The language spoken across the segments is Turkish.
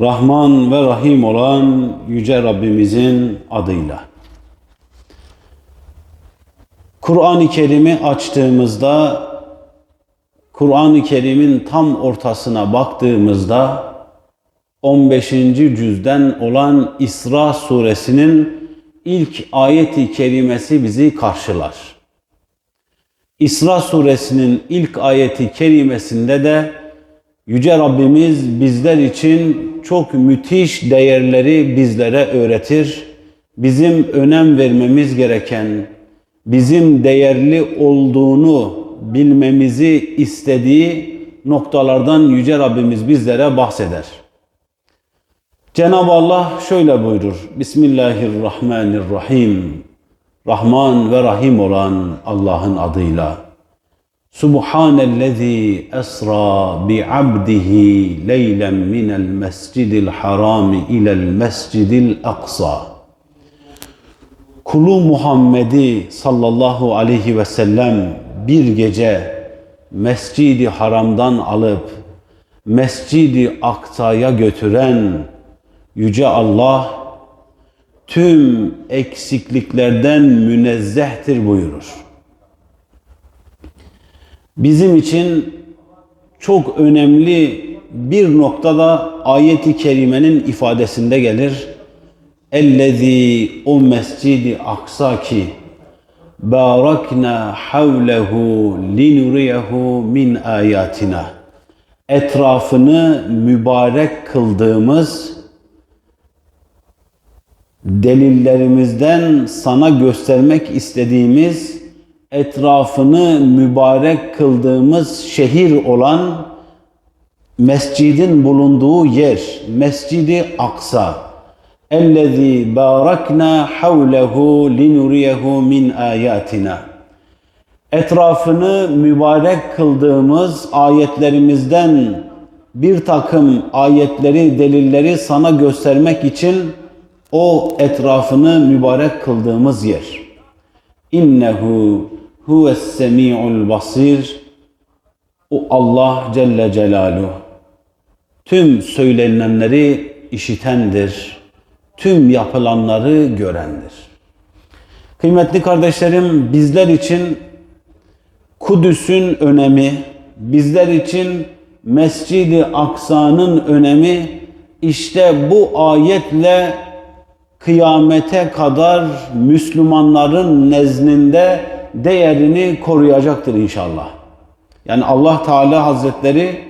Rahman ve Rahim olan Yüce Rabbimizin adıyla. Kur'an-ı Kerim'i açtığımızda, Kur'an-ı Kerim'in tam ortasına baktığımızda 15. cüzden olan İsra suresinin ilk ayeti kerimesi bizi karşılar. İsra suresinin ilk ayeti kerimesinde de Yüce Rabbimiz bizler için çok müthiş değerleri bizlere öğretir. Bizim önem vermemiz gereken, bizim değerli olduğunu bilmemizi istediği noktalardan Yüce Rabbimiz bizlere bahseder. Cenab-ı Allah şöyle buyurur. Bismillahirrahmanirrahim. Rahman ve Rahim olan Allah'ın adıyla. Subhanellezi esra bi abdihi leylen minel mescidil harami ilel mescidil aksa. Kulu Muhammed'i sallallahu aleyhi ve sellem bir gece Mescidi Haram'dan alıp Mescidi Aksa'ya götüren Yüce Allah tüm eksikliklerden münezzehtir buyurur. Bizim için çok önemli bir noktada ayeti kerimenin ifadesinde gelir. Ellezî o mescidi aksa ki barakna havlehu linuriyehu min ayatina. Etrafını mübarek kıldığımız delillerimizden sana göstermek istediğimiz etrafını mübarek kıldığımız şehir olan mescidin bulunduğu yer, Mescidi Aksa. Ellezî bâraknâ havlehu linuriyehu min âyâtina. Etrafını mübarek kıldığımız ayetlerimizden bir takım ayetleri, delilleri sana göstermek için o etrafını mübarek kıldığımız yer. İnnehu huves semi'ul basir. O Allah Celle Celaluhu tüm söylenenleri işitendir. Tüm yapılanları görendir. Kıymetli kardeşlerim bizler için Kudüs'ün önemi, bizler için Mescid-i Aksa'nın önemi işte bu ayetle kıyamete kadar Müslümanların nezdinde değerini koruyacaktır inşallah. Yani Allah Teala Hazretleri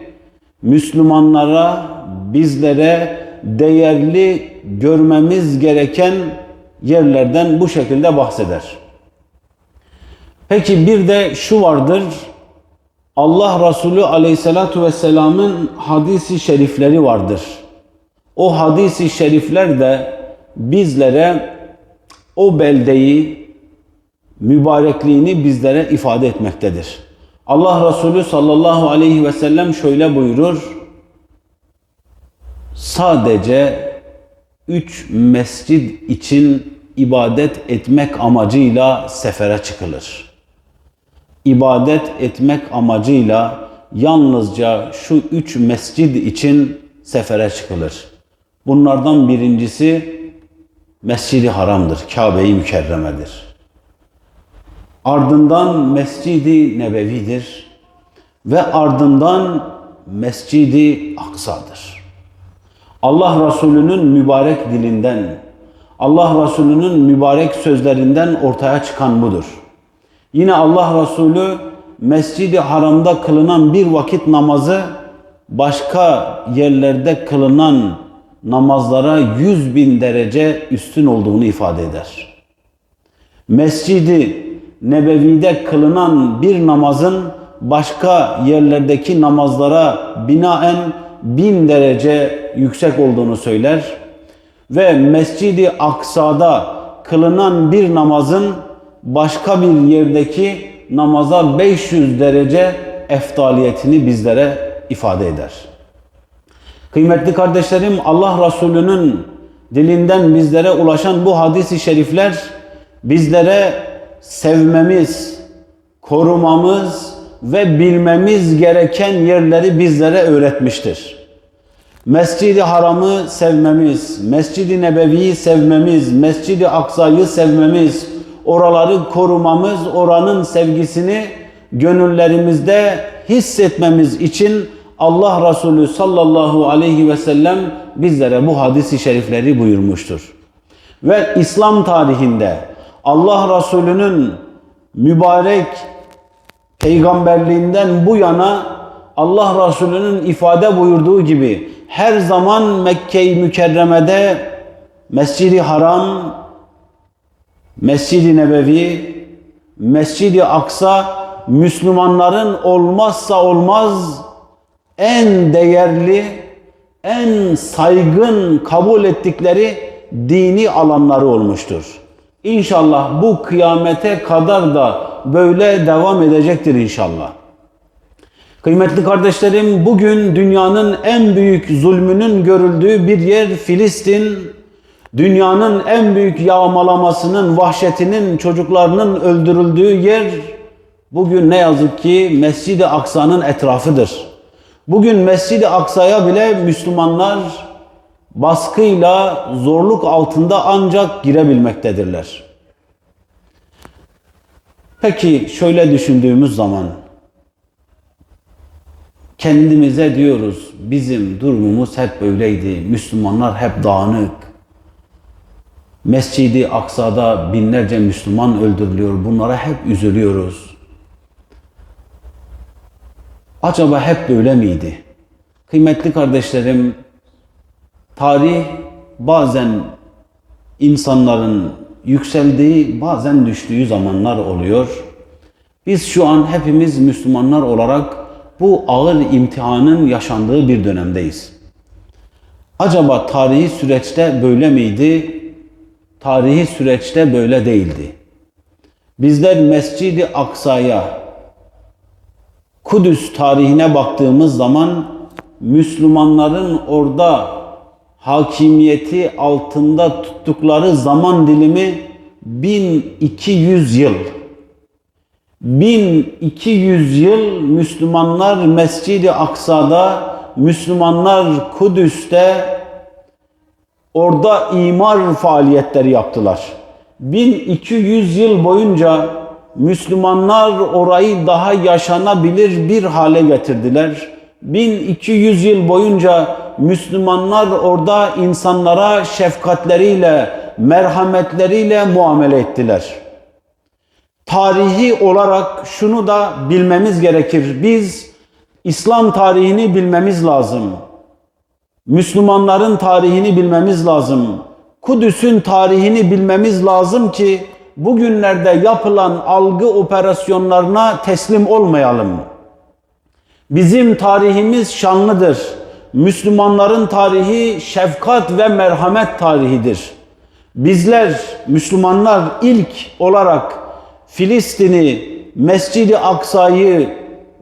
Müslümanlara, bizlere değerli görmemiz gereken yerlerden bu şekilde bahseder. Peki bir de şu vardır. Allah Resulü Aleyhisselatu Vesselam'ın hadisi şerifleri vardır. O hadisi şerifler de bizlere o beldeyi, mübarekliğini bizlere ifade etmektedir. Allah Resulü sallallahu aleyhi ve sellem şöyle buyurur. Sadece üç mescid için ibadet etmek amacıyla sefere çıkılır. İbadet etmek amacıyla yalnızca şu üç mescid için sefere çıkılır. Bunlardan birincisi Mescidi Haram'dır, Kabe-i Mükerreme'dir. Ardından Mescidi Nebevi'dir ve ardından Mescidi Aksa'dır. Allah Resulü'nün mübarek dilinden, Allah Resulü'nün mübarek sözlerinden ortaya çıkan budur. Yine Allah Resulü Mescidi Haram'da kılınan bir vakit namazı başka yerlerde kılınan namazlara yüz bin derece üstün olduğunu ifade eder. Mescidi Nebevi'de kılınan bir namazın başka yerlerdeki namazlara binaen bin derece yüksek olduğunu söyler. Ve Mescidi Aksa'da kılınan bir namazın başka bir yerdeki namaza 500 derece eftaliyetini bizlere ifade eder. Kıymetli kardeşlerim Allah Resulü'nün dilinden bizlere ulaşan bu hadis-i şerifler bizlere sevmemiz, korumamız ve bilmemiz gereken yerleri bizlere öğretmiştir. Mescid-i Haram'ı sevmemiz, Mescid-i Nebevi'yi sevmemiz, Mescid-i Aksa'yı sevmemiz, oraları korumamız, oranın sevgisini gönüllerimizde hissetmemiz için Allah Resulü sallallahu aleyhi ve sellem bizlere bu hadisi şerifleri buyurmuştur. Ve İslam tarihinde Allah Resulü'nün mübarek peygamberliğinden bu yana Allah Resulü'nün ifade buyurduğu gibi her zaman Mekke-i Mükerreme'de Mescid-i Haram, Mescid-i Nebevi, Mescid-i Aksa Müslümanların olmazsa olmaz en değerli, en saygın kabul ettikleri dini alanları olmuştur. İnşallah bu kıyamete kadar da böyle devam edecektir inşallah. Kıymetli kardeşlerim, bugün dünyanın en büyük zulmünün görüldüğü bir yer Filistin. Dünyanın en büyük yağmalamasının, vahşetinin, çocuklarının öldürüldüğü yer bugün ne yazık ki Mescid-i Aksa'nın etrafıdır. Bugün Mescid-i Aksa'ya bile Müslümanlar baskıyla, zorluk altında ancak girebilmektedirler. Peki şöyle düşündüğümüz zaman kendimize diyoruz bizim durumumuz hep böyleydi. Müslümanlar hep dağınık. Mescidi Aksa'da binlerce Müslüman öldürülüyor. Bunlara hep üzülüyoruz. Acaba hep böyle miydi? Kıymetli kardeşlerim, tarih bazen insanların yükseldiği, bazen düştüğü zamanlar oluyor. Biz şu an hepimiz Müslümanlar olarak bu ağır imtihanın yaşandığı bir dönemdeyiz. Acaba tarihi süreçte böyle miydi? Tarihi süreçte böyle değildi. Bizler Mescid-i Aksa'ya, Kudüs tarihine baktığımız zaman Müslümanların orada hakimiyeti altında tuttukları zaman dilimi 1200 yıl. 1200 yıl Müslümanlar Mescid-i Aksa'da, Müslümanlar Kudüs'te orada imar faaliyetleri yaptılar. 1200 yıl boyunca Müslümanlar orayı daha yaşanabilir bir hale getirdiler. 1200 yıl boyunca Müslümanlar orada insanlara şefkatleriyle, merhametleriyle muamele ettiler. Tarihi olarak şunu da bilmemiz gerekir. Biz İslam tarihini bilmemiz lazım. Müslümanların tarihini bilmemiz lazım. Kudüs'ün tarihini bilmemiz lazım ki bugünlerde yapılan algı operasyonlarına teslim olmayalım. Bizim tarihimiz şanlıdır. Müslümanların tarihi şefkat ve merhamet tarihidir. Bizler Müslümanlar ilk olarak Filistin'i, Mescid-i Aksa'yı,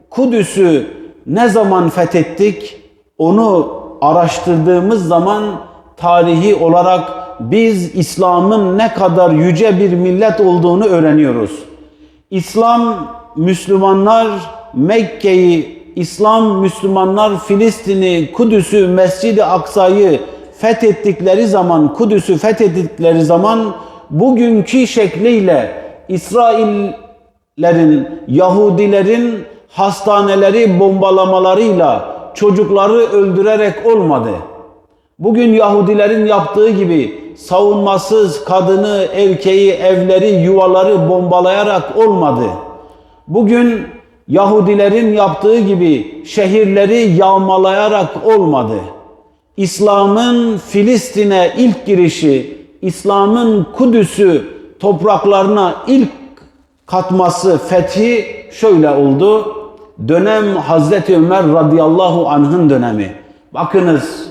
Kudüs'ü ne zaman fethettik? Onu araştırdığımız zaman tarihi olarak biz İslam'ın ne kadar yüce bir millet olduğunu öğreniyoruz. İslam, Müslümanlar Mekke'yi, İslam, Müslümanlar Filistin'i, Kudüs'ü, Mescid-i Aksa'yı fethettikleri zaman, Kudüs'ü fethettikleri zaman bugünkü şekliyle İsraillerin, Yahudilerin hastaneleri bombalamalarıyla çocukları öldürerek olmadı. Bugün Yahudilerin yaptığı gibi savunmasız kadını, erkeği, evleri, yuvaları bombalayarak olmadı. Bugün Yahudilerin yaptığı gibi şehirleri yağmalayarak olmadı. İslam'ın Filistin'e ilk girişi, İslam'ın Kudüs'ü topraklarına ilk katması, fethi şöyle oldu. Dönem Hazreti Ömer radıyallahu anh'ın dönemi. Bakınız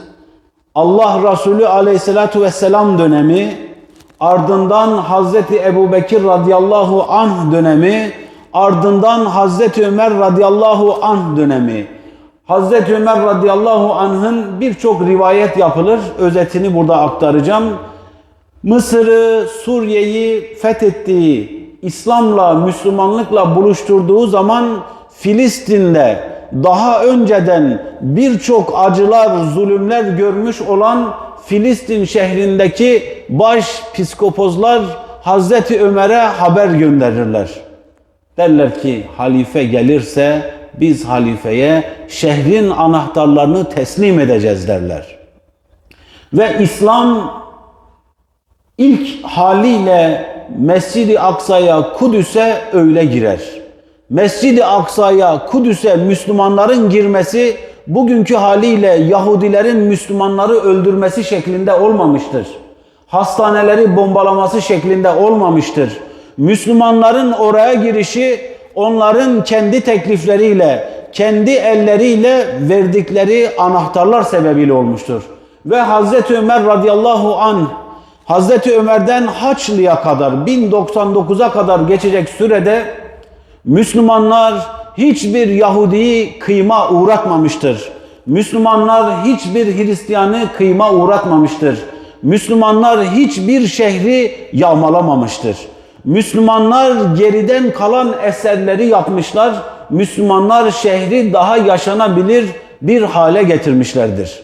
Allah Resulü aleyhissalatu vesselam dönemi, ardından Hazreti Ebu Bekir radıyallahu anh dönemi, ardından Hazreti Ömer radıyallahu anh dönemi. Hazreti Ömer radıyallahu anh'ın birçok rivayet yapılır. Özetini burada aktaracağım. Mısır'ı, Suriye'yi fethettiği, İslam'la, Müslümanlıkla buluşturduğu zaman Filistin'de daha önceden birçok acılar, zulümler görmüş olan Filistin şehrindeki baş psikopozlar Hazreti Ömer'e haber gönderirler. Derler ki halife gelirse biz halifeye şehrin anahtarlarını teslim edeceğiz derler. Ve İslam ilk haliyle Mescid-i Aksa'ya, Kudüs'e öyle girer. Mescid-i Aksa'ya, Kudüs'e Müslümanların girmesi bugünkü haliyle Yahudilerin Müslümanları öldürmesi şeklinde olmamıştır. Hastaneleri bombalaması şeklinde olmamıştır. Müslümanların oraya girişi onların kendi teklifleriyle, kendi elleriyle verdikleri anahtarlar sebebiyle olmuştur. Ve Hazreti Ömer radıyallahu anh Hazreti Ömer'den Haçlı'ya kadar 1099'a kadar geçecek sürede Müslümanlar hiçbir Yahudi'yi kıyma uğratmamıştır. Müslümanlar hiçbir Hristiyanı kıyma uğratmamıştır. Müslümanlar hiçbir şehri yağmalamamıştır. Müslümanlar geriden kalan eserleri yapmışlar. Müslümanlar şehri daha yaşanabilir bir hale getirmişlerdir.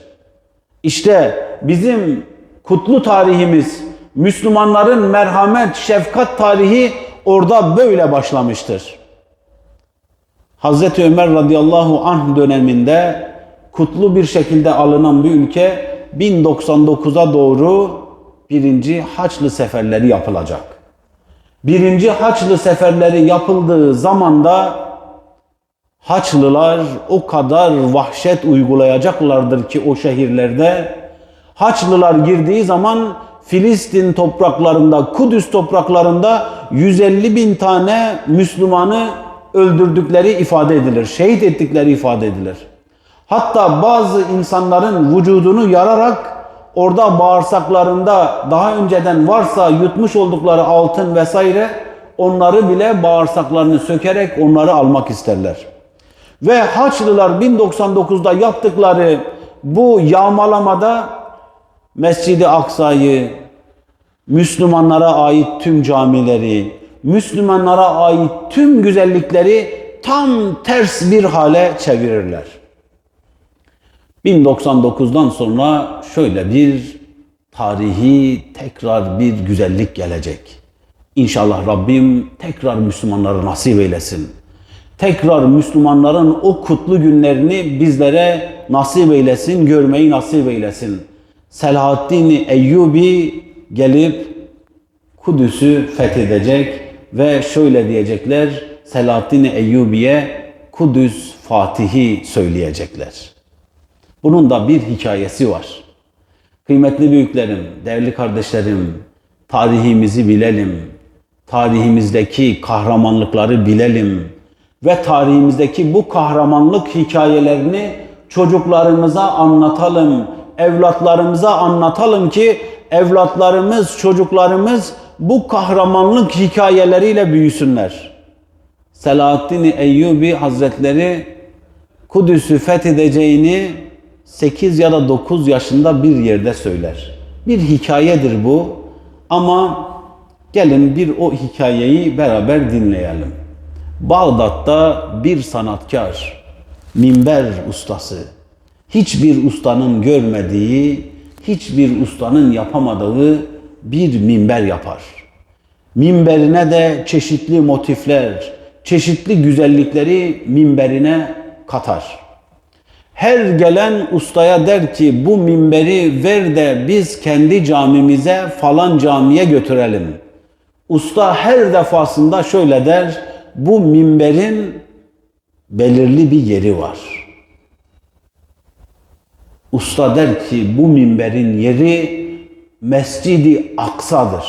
İşte bizim kutlu tarihimiz, Müslümanların merhamet, şefkat tarihi orada böyle başlamıştır. Hazreti Ömer radıyallahu anh döneminde kutlu bir şekilde alınan bir ülke 1099'a doğru birinci Haçlı seferleri yapılacak. Birinci Haçlı seferleri yapıldığı zamanda Haçlılar o kadar vahşet uygulayacaklardır ki o şehirlerde Haçlılar girdiği zaman Filistin topraklarında, Kudüs topraklarında 150 bin tane Müslümanı öldürdükleri ifade edilir. Şehit ettikleri ifade edilir. Hatta bazı insanların vücudunu yararak orada bağırsaklarında daha önceden varsa yutmuş oldukları altın vesaire onları bile bağırsaklarını sökerek onları almak isterler. Ve Haçlılar 1099'da yaptıkları bu yağmalamada Mescid-i Aksa'yı, Müslümanlara ait tüm camileri, Müslümanlara ait tüm güzellikleri tam ters bir hale çevirirler. 1099'dan sonra şöyle bir tarihi tekrar bir güzellik gelecek. İnşallah Rabbim tekrar Müslümanları nasip eylesin. Tekrar Müslümanların o kutlu günlerini bizlere nasip eylesin, görmeyi nasip eylesin. Selahaddin Eyyubi gelip Kudüs'ü fethedecek ve şöyle diyecekler. Selahaddin Eyyubi'ye Kudüs Fatihi söyleyecekler. Bunun da bir hikayesi var. Kıymetli büyüklerim, değerli kardeşlerim, tarihimizi bilelim. Tarihimizdeki kahramanlıkları bilelim ve tarihimizdeki bu kahramanlık hikayelerini çocuklarımıza anlatalım, evlatlarımıza anlatalım ki evlatlarımız, çocuklarımız bu kahramanlık hikayeleriyle büyüsünler. Selahaddin Eyyubi Hazretleri Kudüs'ü fethedeceğini 8 ya da 9 yaşında bir yerde söyler. Bir hikayedir bu ama gelin bir o hikayeyi beraber dinleyelim. Bağdat'ta bir sanatkar, minber ustası, hiçbir ustanın görmediği, hiçbir ustanın yapamadığı bir minber yapar. Minberine de çeşitli motifler, çeşitli güzellikleri minberine katar. Her gelen ustaya der ki bu minberi ver de biz kendi camimize falan camiye götürelim. Usta her defasında şöyle der, bu minberin belirli bir yeri var. Usta der ki bu minberin yeri Mescidi Aksa'dır.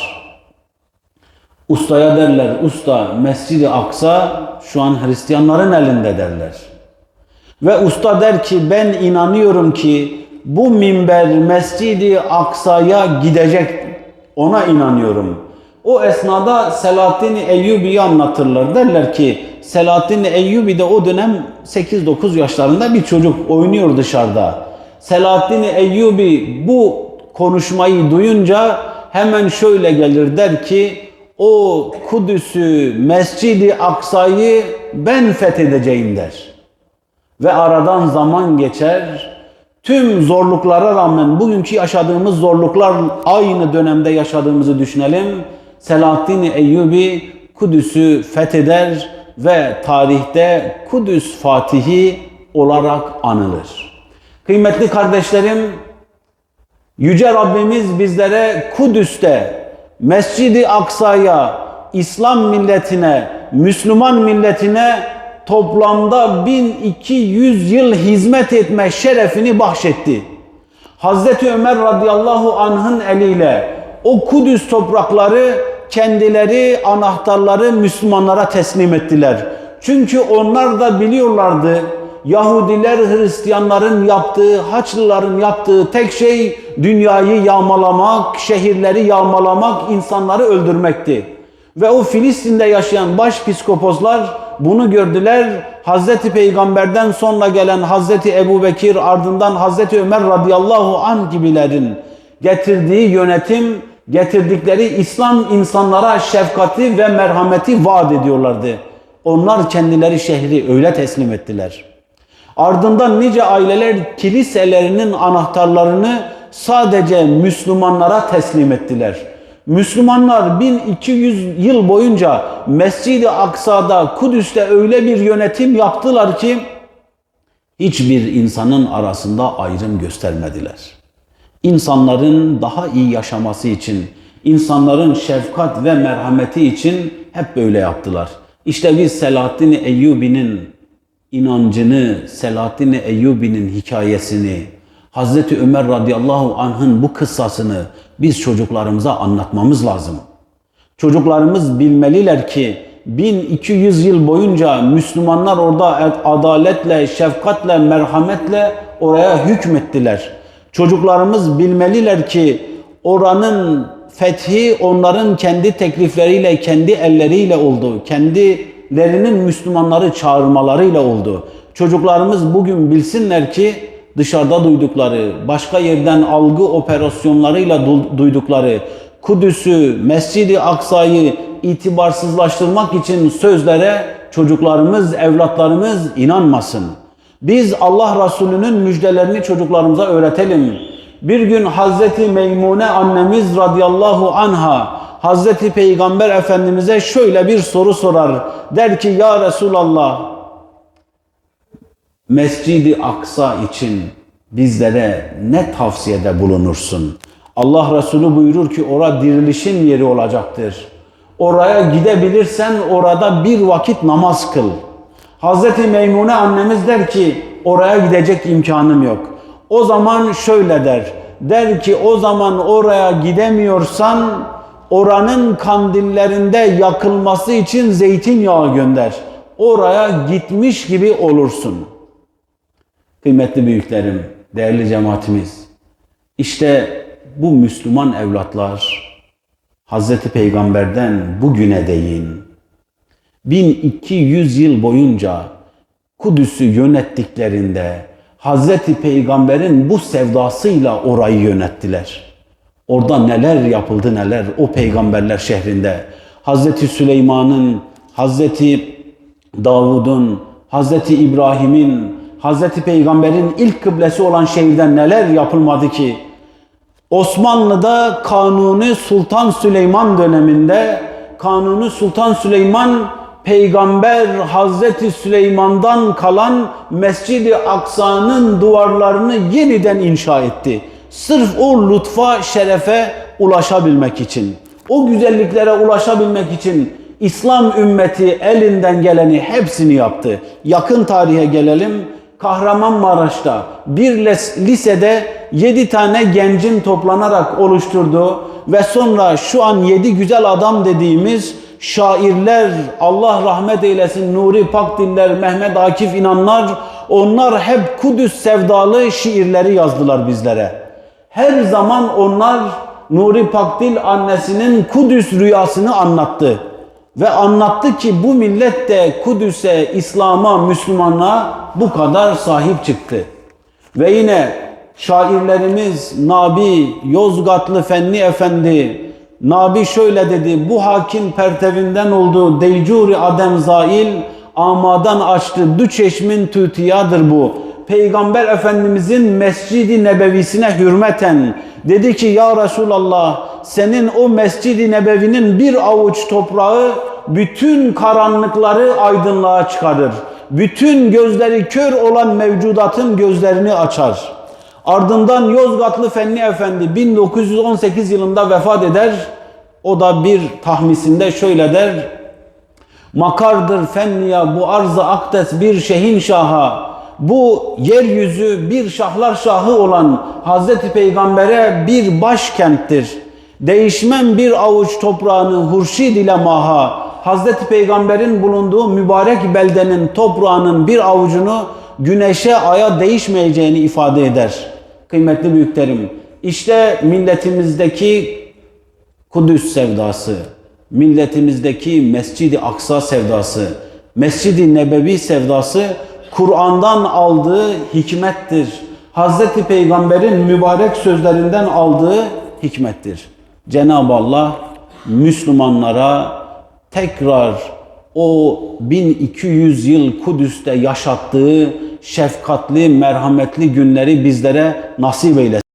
Ustaya derler, usta Mescidi Aksa şu an Hristiyanların elinde derler. Ve usta der ki ben inanıyorum ki bu minber Mescidi Aksa'ya gidecek. Ona inanıyorum. O esnada Selahaddin Eyyubi'yi anlatırlar. Derler ki Selahaddin Eyyubi de o dönem 8-9 yaşlarında bir çocuk oynuyor dışarıda. Selahaddin Eyyubi bu konuşmayı duyunca hemen şöyle gelir der ki o Kudüs'ü, Mescidi Aksa'yı ben fethedeceğim der. Ve aradan zaman geçer. Tüm zorluklara rağmen bugünkü yaşadığımız zorluklar aynı dönemde yaşadığımızı düşünelim. Selahaddin Eyyubi Kudüs'ü fetheder ve tarihte Kudüs Fatihi olarak anılır. Kıymetli kardeşlerim, Yüce Rabbimiz bizlere Kudüs'te Mescid-i Aksa'ya, İslam milletine, Müslüman milletine toplamda 1200 yıl hizmet etme şerefini bahşetti. Hazreti Ömer radıyallahu anh'ın eliyle o Kudüs toprakları kendileri anahtarları Müslümanlara teslim ettiler. Çünkü onlar da biliyorlardı Yahudiler, Hristiyanların yaptığı, Haçlıların yaptığı tek şey dünyayı yağmalamak, şehirleri yağmalamak, insanları öldürmekti. Ve o Filistin'de yaşayan başpiskoposlar bunu gördüler. Hazreti Peygamber'den sonra gelen Hazreti Ebu Bekir ardından Hazreti Ömer radıyallahu anh gibilerin getirdiği yönetim, getirdikleri İslam insanlara şefkati ve merhameti vaat ediyorlardı. Onlar kendileri şehri öyle teslim ettiler. Ardından nice aileler kiliselerinin anahtarlarını sadece Müslümanlara teslim ettiler. Müslümanlar 1200 yıl boyunca Mescid-i Aksa'da, Kudüs'te öyle bir yönetim yaptılar ki hiçbir insanın arasında ayrım göstermediler. İnsanların daha iyi yaşaması için, insanların şefkat ve merhameti için hep böyle yaptılar. İşte biz Selahaddin Eyyubi'nin inancını, Selahaddin Eyyubi'nin hikayesini, Hazreti Ömer radıyallahu anh'ın bu kıssasını biz çocuklarımıza anlatmamız lazım. Çocuklarımız bilmeliler ki 1200 yıl boyunca Müslümanlar orada adaletle, şefkatle, merhametle oraya hükmettiler. Çocuklarımız bilmeliler ki oranın fethi onların kendi teklifleriyle, kendi elleriyle oldu. Kendilerinin Müslümanları çağırmalarıyla oldu. Çocuklarımız bugün bilsinler ki dışarıda duydukları, başka yerden algı operasyonlarıyla duydukları Kudüs'ü, Mescid-i Aksa'yı itibarsızlaştırmak için sözlere çocuklarımız, evlatlarımız inanmasın. Biz Allah Resulü'nün müjdelerini çocuklarımıza öğretelim. Bir gün Hazreti Meymune annemiz radıyallahu anha Hazreti Peygamber Efendimiz'e şöyle bir soru sorar. Der ki ya Resulallah Mescid-i Aksa için bizlere ne tavsiyede bulunursun? Allah Resulü buyurur ki orada dirilişin yeri olacaktır. Oraya gidebilirsen orada bir vakit namaz kıl. Hazreti Meymune annemiz der ki oraya gidecek imkanım yok. O zaman şöyle der. Der ki o zaman oraya gidemiyorsan oranın kandillerinde yakılması için zeytinyağı gönder. Oraya gitmiş gibi olursun. Kıymetli büyüklerim, değerli cemaatimiz. İşte bu Müslüman evlatlar Hazreti Peygamber'den bugüne değin 1200 yıl boyunca Kudüs'ü yönettiklerinde Hazreti Peygamber'in bu sevdasıyla orayı yönettiler. Orada neler yapıldı neler o peygamberler şehrinde. Hazreti Süleyman'ın, Hazreti Davud'un, Hazreti İbrahim'in, Hazreti Peygamber'in ilk kıblesi olan şehirde neler yapılmadı ki? Osmanlı'da Kanuni Sultan Süleyman döneminde Kanuni Sultan Süleyman Peygamber Hazreti Süleyman'dan kalan Mescid-i Aksa'nın duvarlarını yeniden inşa etti. Sırf o lütfa, şerefe ulaşabilmek için, o güzelliklere ulaşabilmek için İslam ümmeti elinden geleni hepsini yaptı. Yakın tarihe gelelim. Kahramanmaraş'ta bir lisede 7 tane gencin toplanarak oluşturduğu ve sonra şu an 7 güzel adam dediğimiz şairler, Allah rahmet eylesin Nuri Pakdiller, Mehmet Akif İnanlar, onlar hep Kudüs sevdalı şiirleri yazdılar bizlere. Her zaman onlar Nuri Pakdil annesinin Kudüs rüyasını anlattı. Ve anlattı ki bu millet de Kudüs'e, İslam'a, Müslümanlığa bu kadar sahip çıktı. Ve yine şairlerimiz Nabi, Yozgatlı Fenni Efendi, Nabi şöyle dedi, bu hakim pertevinden oldu Deycuri Adem Zail, amadan açtı. Du çeşmin tutiyadır bu. Peygamber Efendimizin Mescid-i Nebevisine hürmeten dedi ki ya Resulallah senin o Mescid-i Nebevinin bir avuç toprağı bütün karanlıkları aydınlığa çıkarır. Bütün gözleri kör olan mevcudatın gözlerini açar. Ardından Yozgatlı Fenli Efendi 1918 yılında vefat eder. O da bir tahmisinde şöyle der. Makardır fenniya bu arz-ı akdes bir şehin şaha. Bu yeryüzü bir şahlar şahı olan Hazreti Peygamber'e bir başkenttir. Değişmem bir avuç toprağını hurşid ile maha. Hazreti Peygamber'in bulunduğu mübarek beldenin toprağının bir avucunu güneşe, aya değişmeyeceğini ifade eder. Kıymetli büyüklerim, işte milletimizdeki Kudüs sevdası, milletimizdeki Mescid-i Aksa sevdası, Mescid-i Nebevi sevdası Kur'an'dan aldığı hikmettir. Hazreti Peygamber'in mübarek sözlerinden aldığı hikmettir. Cenab-ı Allah Müslümanlara tekrar o 1200 yıl Kudüs'te yaşattığı şefkatli, merhametli günleri bizlere nasip eylesin.